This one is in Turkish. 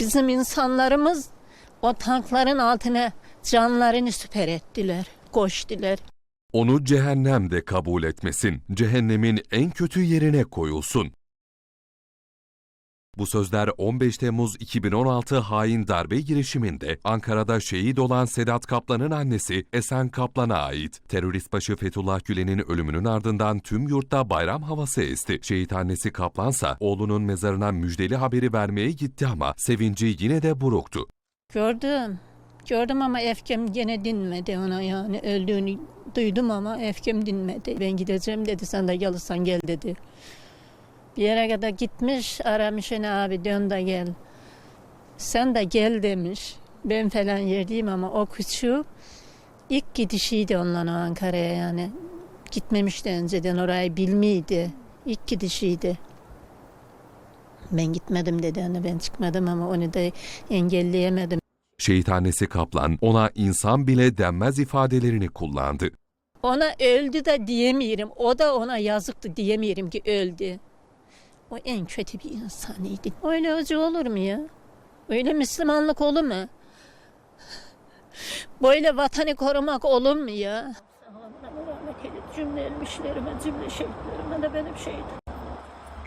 Bizim insanlarımız o tankların altına canlarını süper ettiler, koştular. Onu cehennem de kabul etmesin. Cehennemin en kötü yerine koyulsun. Bu sözler 15 Temmuz 2016 hain darbe girişiminde Ankara'da şehit olan Sedat Kaplan'ın annesi Esen Kaplan'a ait. Terörist başı Fethullah Gülen'in ölümünün ardından tüm yurtta bayram havası esti. Şehit annesi Kaplansa oğlunun mezarına müjdeli haberi vermeye gitti ama sevinci yine de buruktu. Gördüm. Gördüm ama efkem gene dinmedi ona yani öldüğünü duydum ama efkem dinmedi. Ben gideceğim dedi sen de gelirsen gel dedi. Bir yere kadar gitmiş aramış "Ene abi dön de gel. Sen de gel demiş. Ben falan yerdeyim ama o küçük ilk gidişiydi onunla Ankara'ya yani. Gitmemişti önceden orayı bilmiydi. İlk gidişiydi. Ben gitmedim dedi anne ben çıkmadım ama onu da engelleyemedim. Şehit annesi Kaplan ona insan bile denmez ifadelerini kullandı. Ona öldü de diyemiyorum. O da ona yazıktı diyemiyorum ki öldü. O en kötü bir insanıydı. Öyle acı olur mu ya? Öyle Müslümanlık olur mu? Böyle vatanı korumak olur mu ya? Cümle elmişlerime, cümle şehitlerime de benim şehidim.